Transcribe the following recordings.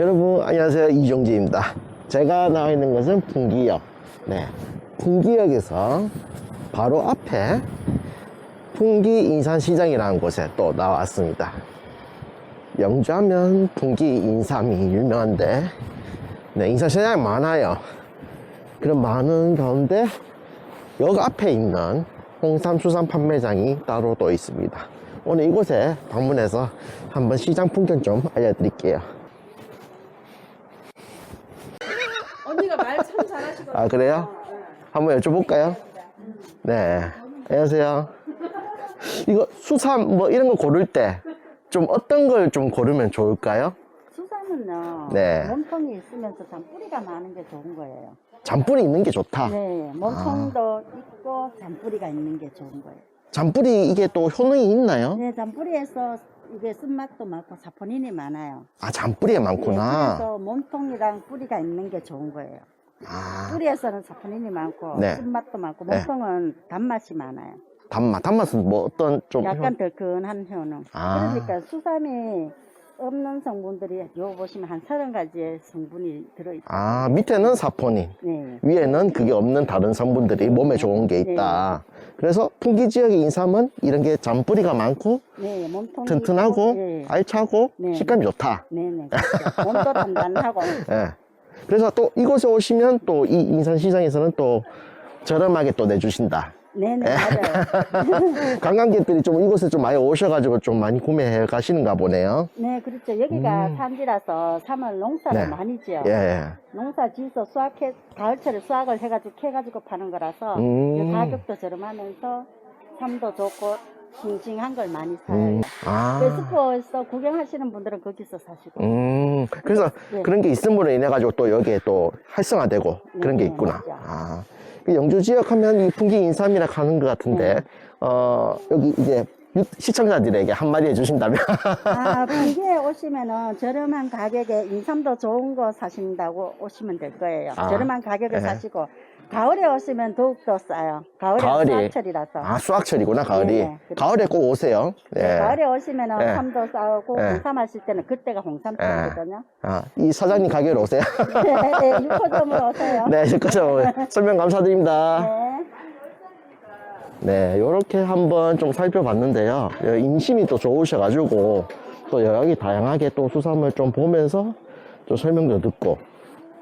여러분 안녕하세요. 이종재입니다. 제가 나와 있는 것은 풍기역. 네. 풍기역에서 바로 앞에 풍기 인삼시장이라는 곳에 또 나왔습니다. 영주하면 풍기 인삼이 유명한데 네 인삼시장이 많아요. 그런 많은 가운데 여기 앞에 있는 홍삼 수산 판매장이 따로 또 있습니다. 오늘 이곳에 방문해서 한번 시장 풍경 좀 알려드릴게요 언니가 말 참 잘하시거든요. 아 그래요? 한번 여쭤볼까요? 네 안녕하세요 이거 수삼 뭐 이런 거 고를 때 좀 어떤 걸 좀 고르면 좋을까요? 수삼은요. 네. 몸통이 있으면서 참 뿌리가 많은 게 좋은 거예요. 잔뿌리 있는 게 좋다 네, 몸통도 있고 잔뿌리가 있는 게 좋은 거예요. 잔뿌리 이게 또 효능이 있나요? 네, 잔뿌리에서 이게 쓴맛도 많고 사포닌이 많아요. 아 잔뿌리가 네, 많구나 그래서 몸통이랑 뿌리가 있는 게 좋은 거예요. 아 뿌리에서는 사포닌이 많고 네. 쓴맛도 많고 네. 몸통은 단맛이 많아요. 단맛 단맛은 뭐 어떤 좀 약간 덜큰한 효능. 아. 그러니까 수삼이 없는 성분들이 요 보시면 한 서른 가지의 성분이 들어있어요. 아 밑에는 사포닌 네. 위에는 그게 없는 다른 성분들이 몸에 좋은 게 있다 그래서 풍기 지역의 인삼은 이런 게 잔뿌리가 많고 네, 몸통이 튼튼하고 있고, 네. 알차고 네. 식감이 좋다 네네. 그렇죠. 몸도 단단하고. 예. 그래서 또 이곳에 오시면 또 이 인삼시장에서는 또 저렴하게 또 내주신다. 네네, 맞아요. 관광객들이 좀 이곳에 좀 많이 오셔가지고 좀 많이 구매해 가시는가 보네요. 네, 그렇죠. 여기가 음. 산지라서 3월 농사를 네. 많이 지어. 예, 예. 농사 지어서 수확해, 가을철에 수확을 해가지고, 캐가지고 파는 거라서, 음. 그 가격도 저렴하면서, 삶도 좋고, 싱싱한 걸 많이 사요. 음, 아. 웨스코에서 구경하시는 분들은 거기서 사시고. 음, 그래서 네. 그런 게 있음으로 인해 가지고 또 여기에 또 활성화되고 그런 게 네, 있구나. 맞죠. 아. 그 영주 지역 하면 이 풍기 인삼이라 하는 것 같은데, 네. 어, 여기 이제 유- 시청자들에게 한마디 해주신다면. 아, 분기에 오시면은 저렴한 가격에 인삼도 좋은 거 사신다고 오시면 될 거예요. 아, 저렴한 가격에 네. 사시고 가을에 오시면 더욱더 싸요. 가을에 가을이. 수확철이라서. 아, 수확철이구나, 가을이. 네, 그렇죠. 가을에 꼭 오세요. 네, 예. 가을에 오시면은 네. 삼도 싸고 네. 홍삼 하실 때는 그때가 홍삼철이거든요. 아, 이 사장님 가게로 오세요. 네, 네, 육호점으로 오세요. 네, 여기까지 설명 감사드립니다. 네. 네, 요렇게 한번 좀 살펴봤는데요. 여- 인심이 또 좋으셔가지고, 또 여러 개 다양하게 또 수산물 좀 보면서 좀 설명도 듣고,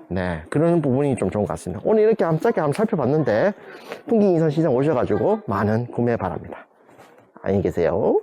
네, 그런 부분이 좀 좋은 것 같습니다. 오늘 이렇게 짧게 한번 살펴봤는데, 풍기인삼시장 오셔가지고 많은 구매 바랍니다. 안녕히 계세요.